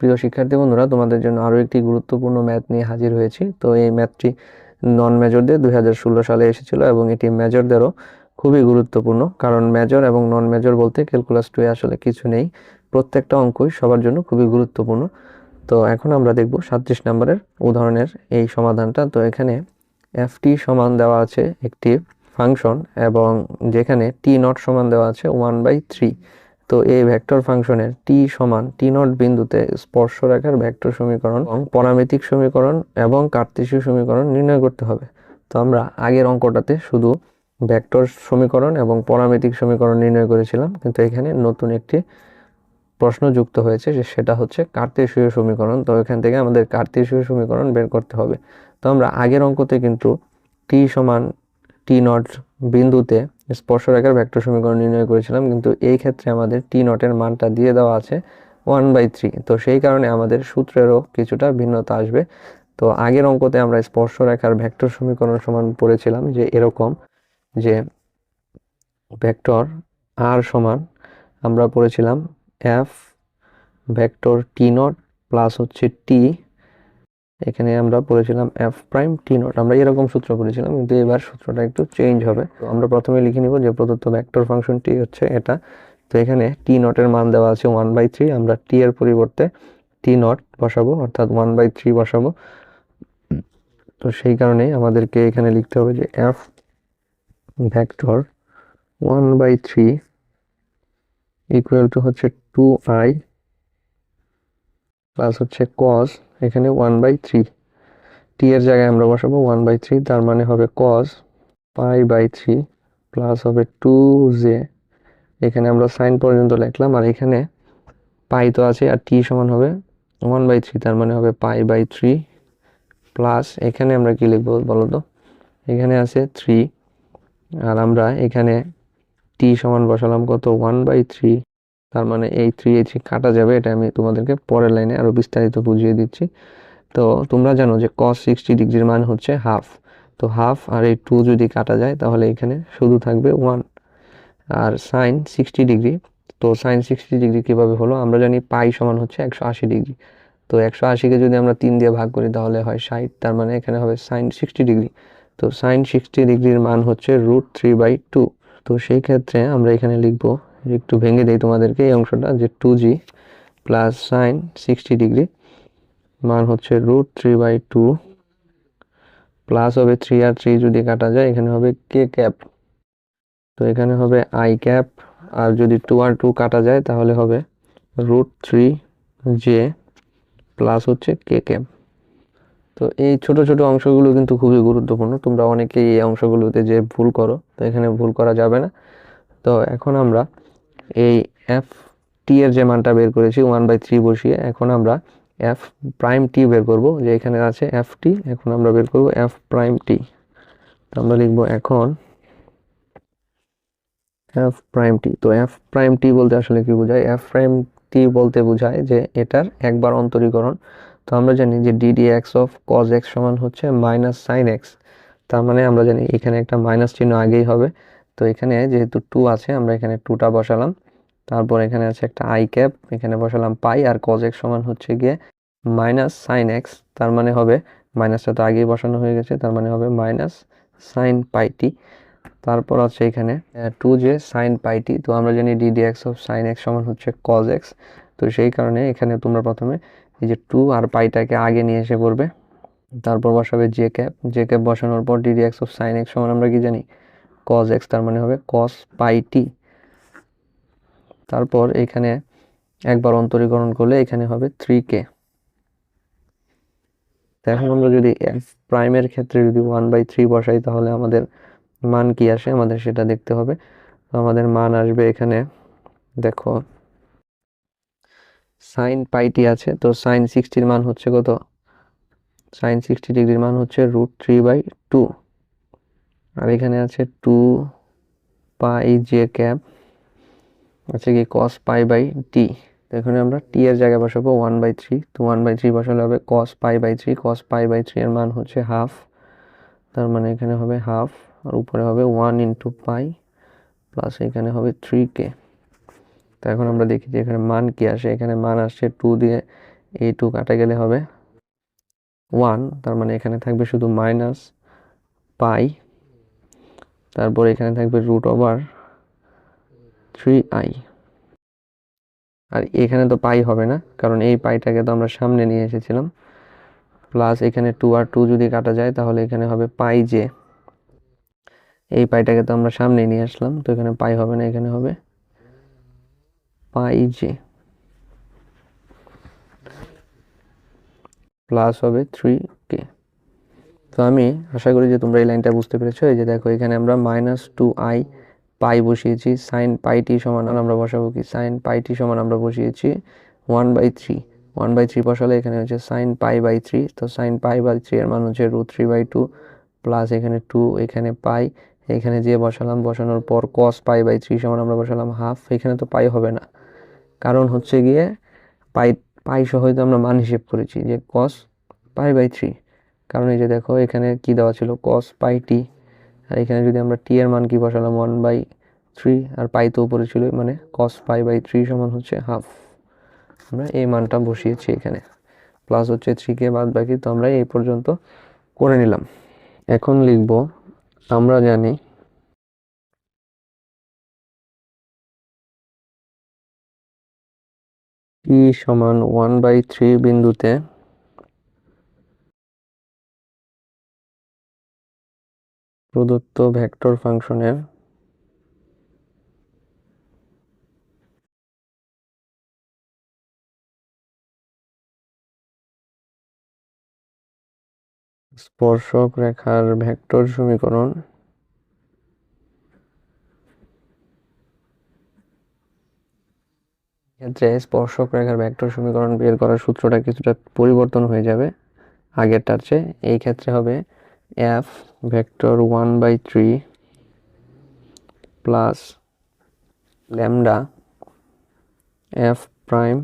প্রিয় শিক্ষার্থী বন্ধুরা, তোমাদের জন্য আরও একটি গুরুত্বপূর্ণ ম্যাথ নিয়ে হাজির হয়েছি। তো এই ম্যাথটি নন মেজরদের দুই হাজার ষোলো সালে এসেছিল এবং এটি মেজরদেরও খুবই গুরুত্বপূর্ণ, কারণ মেজর এবং নন মেজর বলতে ক্যালকুলাস টুয়ে আসলে কিছু নেই। প্রত্যেকটা অঙ্কই সবার জন্য খুবই গুরুত্বপূর্ণ। তো এখন আমরা দেখব সাতত্রিশ নম্বরের উদাহরণের এই সমাধানটা। তো এখানে এফটি সমান দেওয়া আছে একটি ফাংশন এবং যেখানে টি নট সমান দেওয়া আছে ওয়ান বাই থ্রি তো এই ভেক্টর ফাংশনের টি সমান টি নট বিন্দুতে স্পর্শরেখার ভেক্টর সমীকরণ এবং পরামিতিক সমীকরণ এবং কার্তেশীয় সমীকরণ নির্ণয় করতে হবে। তো আমরা আগের অঙ্কটাতে শুধু ভেক্টর সমীকরণ এবং পরামিতিক সমীকরণ নির্ণয় করেছিলাম, কিন্তু এখানে নতুন একটি প্রশ্ন যুক্ত হয়েছে যে সেটা হচ্ছে কার্তেশীয় সমীকরণ। তো এখান থেকে আমাদের কার্তেশীয় সমীকরণ বের করতে হবে। তো আমরা আগের অঙ্কতে কিন্তু টি সমান টি নট বিন্দুতে স্পর্শরেখার ভেক্টর সমীকরণ নির্ণয় করেছিলাম, কিন্তু এই ক্ষেত্রে আমাদের টি নটের মানটা দিয়ে দেওয়া আছে ওয়ান বাই থ্রি তো সেই কারণে আমাদের সূত্রেরও কিছুটা ভিন্নতা আসবে। তো আগের অঙ্কতে আমরা স্পর্শরেখার ভেক্টর সমীকরণ সমান পড়েছিলাম যে এরকম যে ভেক্টর আর সমান আমরা পড়েছিলাম F vector T naught plus হচ্ছে টি এখানে আমরা বলেছিলাম এফ প্রাইম টি নট আমরা এরকম সূত্র বলেছিলাম কিন্তু এবার সূত্রটা একটু চেঞ্জ হবে। তো আমরা প্রথমে লিখে নিব যে প্রদত্ত ভেক্টর ফাংশনটি হচ্ছে এটা। তো এখানে টি নটের মান দেওয়া আছে ওয়ান বাই থ্রি আমরা টি এর পরিবর্তে টি নট বসাবো, অর্থাৎ ওয়ান বাই থ্রি বসাবো। তো সেই কারণেই আমাদেরকে এখানে লিখতে হবে যে F vector one by three equal to হচ্ছে টু আই প্লাস হচ্ছে কস এখানে ওয়ান বাই থ্রি টি এর জায়গায় আমরা বসাবো ওয়ান বাই থ্রি তার মানে হবে cos pi by three plus হবে টু জে এখানে আমরা সাইন পর্যন্ত লিখলাম, আর এখানে পাই তো আছে, আর টি সমান হবে ওয়ান বাই থ্রি তার মানে হবে পাই বাই থ্রি প্লাস এখানে আমরা কী লিখব বলো তো এখানে আছে থ্রি আর আমরা এখানে টি সমান বসালাম কত? ওয়ান বাই থ্রি তার মানে এই থ্রি এই কাটা যাবে, এটা আমি তোমাদেরকে পরের লাইনে আরও বিস্তারিত বুঝিয়ে দিচ্ছি। তো তোমরা জানো যে কস সিক্সটি ডিগ্রির মান হচ্ছে হাফ তো হাফ আর এই টু যদি কাটা যায়, তাহলে এখানে শুধু থাকবে ওয়ান আর সাইন সিক্সটি ডিগ্রি, তো সাইন সিক্সটি ডিগ্রি কীভাবে হলো? আমরা জানি পাই সমান হচ্ছে একশো আশি ডিগ্রি। তো একশো আশিকে যদি আমরা তিন দিয়ে ভাগ করি, তাহলে হয় ষাট। তার মানে এখানে হবে সাইন সিক্সটি ডিগ্রি। তো সাইন সিক্সটি ডিগ্রির মান হচ্ছে রুট থ্রি বাই টু তো সেই ক্ষেত্রে আমরা এখানে লিখব একটু ভেঙে দেই তোমাদেরকে এই অংশটা, যে two G plus sine sixty degree মান হচ্ছে root three by two plus হবে থ্রি আর থ্রি যদি কাটা যায়, এখানে হবে কে ক্যাপ তো এখানে হবে আই ক্যাপ আর যদি টু আর টু কাটা যায়, তাহলে হবে রুট থ্রি জে প্লাস হচ্ছে কে ক্যাপ তো এই ছোট ছোট অংশগুলো কিন্তু খুবই গুরুত্বপূর্ণ। তোমরা অনেকেই এই অংশগুলোতে যে ভুল করো, তো এখানে ভুল করা যাবে না। তো এখন আমরা এই এফ টি এর যে মানটা বের করেছি ওয়ান বাই থ্রি বসিয়ে এখন আমরা এফ প্রাইম টি বের করব, যে এখানে আছে এফ টি এখন আমরা বের করব এফ প্রাইম টি তো আমরা লিখব এখন এফ প্রাইম টি তো এফ প্রাইম টি বলতে আসলে কি বোঝায়? এফ প্রাইম টি বলতে বোঝায় যে এটার একবার অন্তরীকরণ। তো আমরা জানি যে d d x of cos x সমান হচ্ছে মাইনাস সাইন এক্স তার মানে আমরা জানি এখানে একটা মাইনাস চিহ্ন আগেই হবে। তো এখানে যেহেতু টু আছে, আমরা এখানে টুটা বসালাম। তারপর এখানে আছে একটা আই ক্যাপ এখানে বসালাম পাই আর কজ এক্স সমান হচ্ছে গিয়ে মাইনাস সাইন এক্স তার মানে হবে মাইনাসটা তো আগেই বসানো হয়ে গেছে, তার মানে হবে মাইনাস সাইন পাইটি তারপর আছে এখানে টু যে সাইন পাইটি তো আমরা জানি d d x of sine x সমান হচ্ছে কজ এক্স তো সেই কারণে এখানে তোমরা প্রথমে এই যে টু আর পাইটাকে আগে নিয়ে এসে পড়বে। তারপর বসাবে জে ক্যাপ জে ক্যাপ বসানোর পর d d x of sine x সমান আমরা কি জানি? কজ এক্স তার মানে হবে কস পাই টি তারপর এখানে একবার অন্তরীকরণ করলে এখানে হবে থ্রি কে এখন আমরা যদি এফ প্রাইমের ক্ষেত্রে যদি ওয়ান বাই থ্রি বসাই, তাহলে আমাদের মান কি আসে? আমাদের সেটা দেখতে হবে। তো আমাদের মান আসবে এখানে, দেখো সাইন পাইটি আছে, তো সাইন সিক্সটির মান হচ্ছে কত? সাইন সিক্সটি ডিগ্রির মান হচ্ছে রুট থ্রি বাই টু আর এখানে আছে টু পাই জে ক্যাপ, আছে কি কস পাই বাই টি এখানে আমরা টি এর জায়গায় বসাবো ওয়ান বাই থ্রি তো ওয়ান বাই থ্রি বসালে হবে cos pi by three cos pi by three এর মান হচ্ছে হাফ তার মানে এখানে হবে হাফ আর উপরে হবে ওয়ান ইন্টু পাই প্লাস এখানে হবে থ্রি কে তো এখন আমরা দেখি যে এখানে মান কি আসে, এখানে মান আসছে টু দিয়ে এই টু কাটা গেলে হবে ওয়ান তার মানে এখানে থাকবে শুধু মাইনাস পাই তারপর এখানে থাকবে রুট ওভার থ্রি আই আর এখানে তো পাই হবে না, কারণ এই পাইটাকে তো আমরা সামনে নিয়ে এসেছিলাম। প্লাস এখানে টু আর টু যদি কাটা যায়, তাহলে এখানে হবে পাই জে এই পাইটাকে তো আমরা সামনে নিয়ে আসলাম, তো এখানে পাই হবে না, এখানে হবে পাই জে প্লাস হবে থ্রি কে তো আমি আশা করি যে তোমরা এই লাইনটা বুঝতে পেরেছ। এই যে দেখো, এখানে আমরা মাইনাস টু আই পাই বসিয়েছি সাইন পাইটি সমান আমরা বসাবো কি? সাইন পাইটি সমান আমরা বসিয়েছি one by three one by three বসালে এখানে হচ্ছে সাইন পাই বাই থ্রি তো সাইন পাই বাই থ্রি এর মান হচ্ছে root three by two plus এখানে টু এখানে পাই এখানে যে বসালাম, বসানোর পর কস পাই বাই থ্রি সমান আমরা বসালাম হাফ এখানে তো পাই হবে না। কারণ হচ্ছে গিয়ে পাই পাই সহই তো আমরা মান হিসেব করেছি যে কস পাই বাই থ্রি কারণ এই যে দেখো, এখানে কি দেওয়া ছিল? কস পাই টি আর এখানে যদি আমরা টি এর মান কি বসালাম? ওয়ান বাই থ্রি আর পাই তো উপরে ছিল মানে কস পাই বাই থ্রি সমান হচ্ছে হাফ আমরা এই মানটা বসিয়েছি এখানে। প্লাস হচ্ছে থ্রি কে বাদ বাকি, তো আমরা এই পর্যন্ত করে নিলাম। এখন লিখব, আমরা জানি টি সমান ওয়ান বাই থ্রি বিন্দুতে প্রদত্ত ভেক্টর ফাংশনের স্পর্শক রেখার ভেক্টর সমীকরণ ক্ষেত্রে স্পর্শক রেখার ভেক্টর সমীকরণ বের করার সূত্রটা কিছুটা পরিবর্তন হয়ে যাবে আগেরটার চেয়ে। এই ক্ষেত্রে হবে F vector one by three plus lambda F prime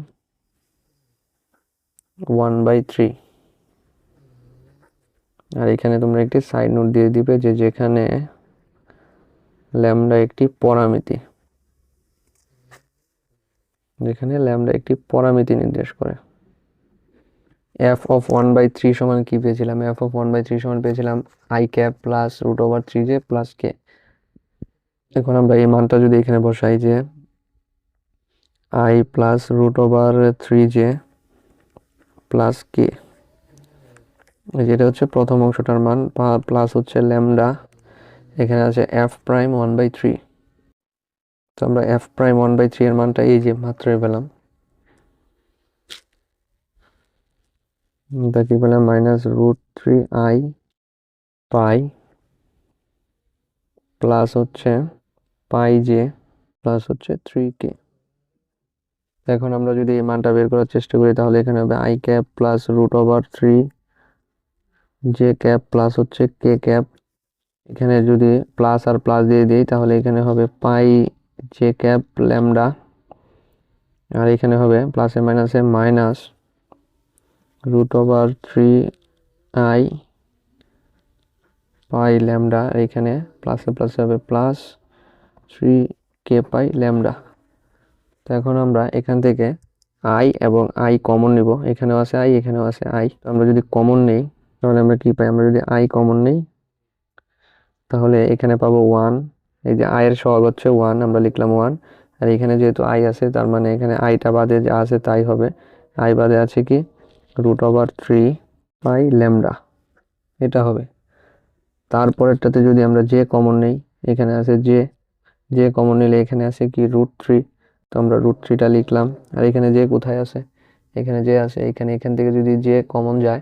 one by three আর এখানে তোমরা একটি সাইড নোট দিয়ে দিবে যে যেখানে ল্যামডা একটি পরামিতি, যেখানে ল্যামডা একটি পরামিতি নির্দেশ করে। F of one by three সমান কি পেয়েছিলাম? F of one by three সমান পেয়েছিলাম I cap plus root over three J plus K এখন আমরা এই মানটা যদি এখানে বসাই যে I plus root over three J plus K যেটা হচ্ছে প্রথম অংশটার মান প্লাস হচ্ছে ল্যামডা এখানে আছে F prime one by three তো আমরা F prime one by three এর মানটা এই যে মাত্রই পেলাম। কি পেলাম minus root three I pi plus হচ্ছে পাই জে প্লাস হচ্ছে থ্রি কে এখন আমরা যদি এই মানটা বের করার চেষ্টা করি, তাহলে এখানে হবে I cap plus root over three J cap plus হচ্ছে কে ক্যাপ এখানে যদি প্লাস আর প্লাস দিয়ে দিই, তাহলে এখানে হবে পাই জে ক্যাপ ল্যামডা আর এখানে হবে প্লাসে মাইনাসে minus root over three I pi lambda এখানে প্লাসে প্লাসে হবে plus three K pi lambda তো এখন আমরা এখান থেকে আই এবং আই কমন নিব। এখানেও আছে আই এখানেও আছে আই তো আমরা যদি কমন নেই, তাহলে আমরা কি পাই? আমরা যদি আই কমন নেই, তাহলে এখানে পাবো ওয়ান এই যে আয়ের সহগ হচ্ছে ওয়ান আমরা লিখলাম ওয়ান আর এখানে যেহেতু আই আছে, তার মানে এখানে আইটা বাদে যা আছে তাই হবে। আই বাদে আছে কি? Root over three pi lambda এটা হবে। তারপরেরটাতে যদি আমরা যে কমন নেই, এখানে আছে যে যে কমন নিলে এখানে আছে কি রুট থ্রি তো আমরা রুট থ্রিটা লিখলাম। আর এখানে যে কোথায় আছে? এখানে যে আছে। এখানে এখান থেকে যদি যে কমন যায়,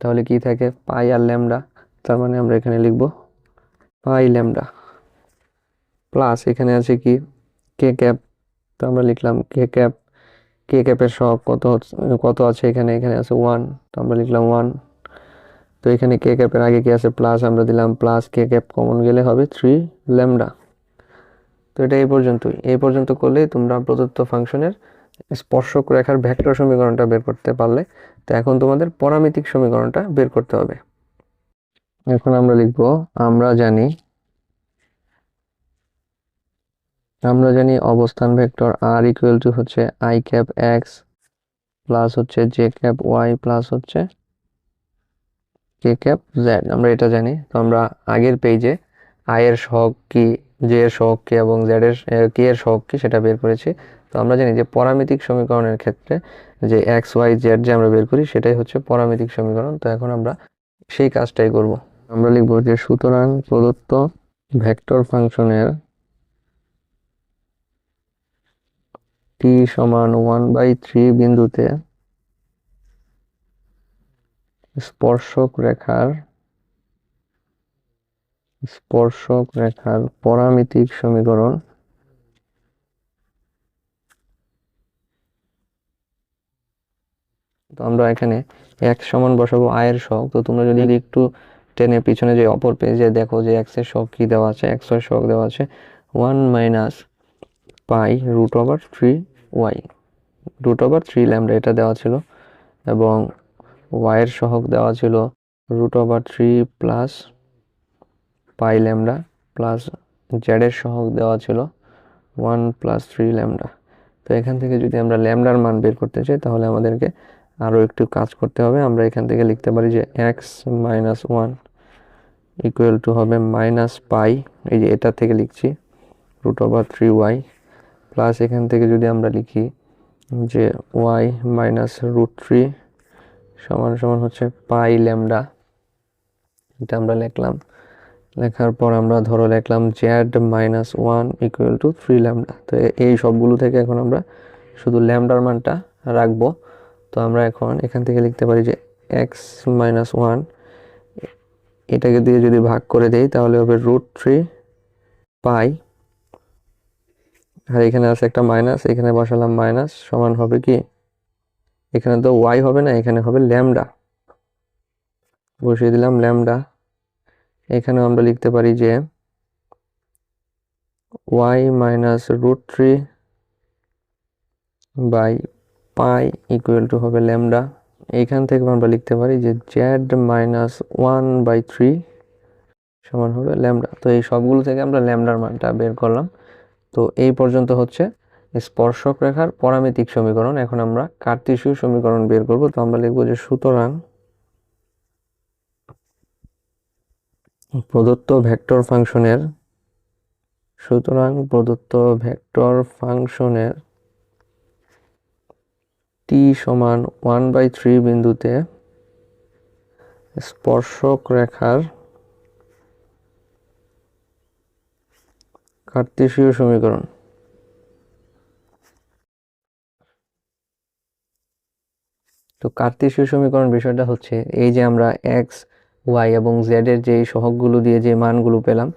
তাহলে কি থাকে? পাই আর ল্যামডা তার মানে আমরা এখানে লিখব পাই ল্যামডা প্লাস এখানে আছে কি কে ক্যাপ তো আমরা লিখলাম কে ক্যাপ কে ক্যাপের সব কত কত আছে এখানে এখানে আছে ওয়ান তো আমরা লিখলাম ওয়ান তো এখানে কে ক্যাপের আগে কি আছে? প্লাস আমরা দিলাম প্লাস কে ক্যাপ কমন গেলে হবে থ্রি ল্যামডা তো এটা এই পর্যন্তই। এই পর্যন্ত করলেই তোমরা প্রদত্ত ফাংশনের স্পর্শক রেখার ভেক্টর সমীকরণটা বের করতে পারলে। তো এখন তোমাদের পরামিতিক সমীকরণটা বের করতে হবে। এখন আমরা লিখব, আমরা জানি আমরা জানি অবস্থান ভেক্টর আর ইকুয়াল টু হচ্ছে আই ক্যাপ এক্স প্লাস হচ্ছে জে ক্যাপ ওয়াই প্লাস হচ্ছে কে ক্যাপ জ্যাড আমরা এটা জানি। তো আমরা আগের পেজে আই এর সহগ কি জে এর সহগ কি এবং জেড এর কে এর সহগ কি সেটা বের করেছি। তো আমরা জানি যে পরামিতিক সমীকরণের ক্ষেত্রে যে এক্স ওয়াই জেড যে আমরা বের করি সেটাই হচ্ছে পরামিতিক সমীকরণ। তো এখন আমরা সেই কাজটাই করব। আমরা লিখব যে সুতরাং প্রদত্ত ভেক্টর ফাংশনের টি সমান ওয়ান বাই থ্রি বিন্দুতে স্পর্শক রেখার স্পর্শক রেখার পরামিতিক সমীকরণ তো আমরা এখানে এক সমান বসাবো আয়ের শখ তো তোমরা যদি একটু টেনে পিছনে যে অপর পেজে দেখো যে এক্সের শখ কি দেওয়া আছে এক্সের শখ দেওয়া আছে one minus pi root over three Y root over three lambda এটা দেওয়া ছিল এবং ওয়াইয়ের সহগ দেওয়া ছিল root over three plus pi lambda plus জেডের সহগ দেওয়া ছিল ওয়ান প্লাস থ্রি ল্যামডা তো এখান থেকে যদি আমরা ল্যামডার মান বের করতে চাই, তাহলে আমাদেরকে আরও একটু কাজ করতে হবে। আমরা এখান থেকে লিখতে পারি যে X minus one equal to হবে মাইনাস পাই এই যে এটা থেকে লিখছি root over three Y plus এখান থেকে যদি আমরা লিখি যে ওয়াই মাইনাস রুট থ্রি সমান সমান হচ্ছে পাই ল্যামডা এটা আমরা লিখলাম। লেখার পর আমরা ধরো লিখলাম Z minus one equal to three lambda তো এই সবগুলো থেকে এখন আমরা শুধু ল্যামডার মানটা রাখব। তো আমরা এখন এখান থেকে লিখতে পারি যে এক্স মাইনাস ওয়ান এটাকে দিয়ে যদি ভাগ করে দেই তাহলে হবে রুট থ্রি পাই আর এখানে আছে একটা মাইনাস এখানে বসালাম মাইনাস সমান হবে কি? এখানে তো ওয়াই হবে না, এখানে হবে ল্যামডা বসিয়ে দিলাম ল্যামডা এখানেও আমরা লিখতে পারি যে Y minus root three by pi equal to হবে ল্যামডা এইখান থেকে আমরা লিখতে পারি যে Z minus one by three সমান হবে ল্যামডা তো এই সবগুলো থেকে আমরা ল্যামডার মানটা বের করলাম। তো এই পর্যন্ত হচ্ছে স্পর্শক রেখার পরামিতিক সমীকরণ। এখন আমরা কার্তিসীয় সমীকরণ বের করব। তো আমরা লিখব যে সুতরাং প্রদত্ত ভেক্টর ফাংশনের সুতরাং প্রদত্ত ভেক্টর ফাংশনের টি সমান ওয়ান বাই থ্রি বিন্দুতে স্পর্শক রেখার কার্তেশীয় সমীকরণ। তো কার্তেশীয় সমীকরণ বিষয়টা হচ্ছে এই যে আমরা এক্স ওয়াই এবং জেড এর যে সহগগুলো দিয়ে যে মানগুলো পেলাম,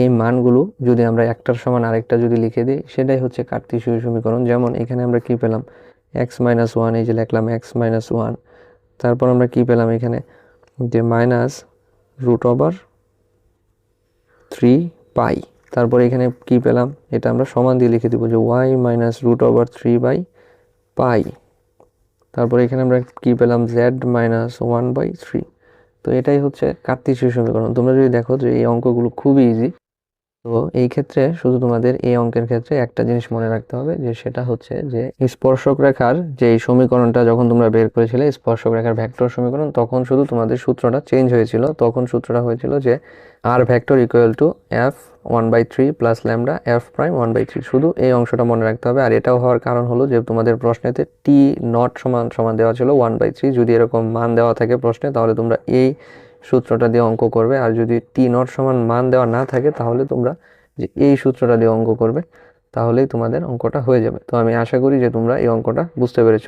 এই মানগুলো যদি আমরা একটার সমান আরেকটা যদি লিখে দিই, সেটাই হচ্ছে কার্তেশীয় সমীকরণ। যেমন এখানে আমরা কি পেলাম? এক্স মাইনাস ওয়ান এই যে লিখলাম এক্স মাইনাস ওয়ান তারপর আমরা কি পেলাম এখানে? যে minus root over three pi তারপর এখানে কি পেলাম? এটা আমরা সমান দিয়ে লিখে দিব যে Y minus root over three by pi তারপর এখানে আমরা কি পেলাম? Z minus one by three তো এটাই হচ্ছে কার্তিক সমীকরণ। তোমরা যদি দেখো যে এই অঙ্কগুলো খুবই ইজি তো এই ক্ষেত্রে শুধু তোমাদের এই অঙ্কের ক্ষেত্রে একটা জিনিস মনে রাখতে হবে যে সেটা হচ্ছে যে স্পর্শক রেখার যে সমীকরণটা যখন তোমরা বের করেছিলে, স্পর্শক রেখার ভেক্টর সমীকরণ, তখন শুধু তোমাদের সূত্রটা চেঞ্জ হয়েছিল। তখন সূত্রটা হয়েছিল যে R vector equal to F one by three plus lambda F prime one by three শুধু এই অংশটা মনে রাখতে হবে। আর এটাও হওয়ার কারণ হলো যে তোমাদের প্রশ্নেতে টি নট সমান সমান দেওয়া ছিল ওয়ান বাই থ্রি যদি এরকম মান দেওয়া থাকে প্রশ্নে, তাহলে তোমরা এই সূত্রটা দিয়ে অঙ্ক করবে। আর যদি টি নট সমান মান দেওয়া না থাকে, তাহলে তোমরা যে এই সূত্রটা দিয়ে অঙ্ক করবে, তাহলেই তোমাদের অঙ্কটা হয়ে যাবে। তো আমি আশা করি যে তোমরা এই অঙ্কটা বুঝতে পেরেছ।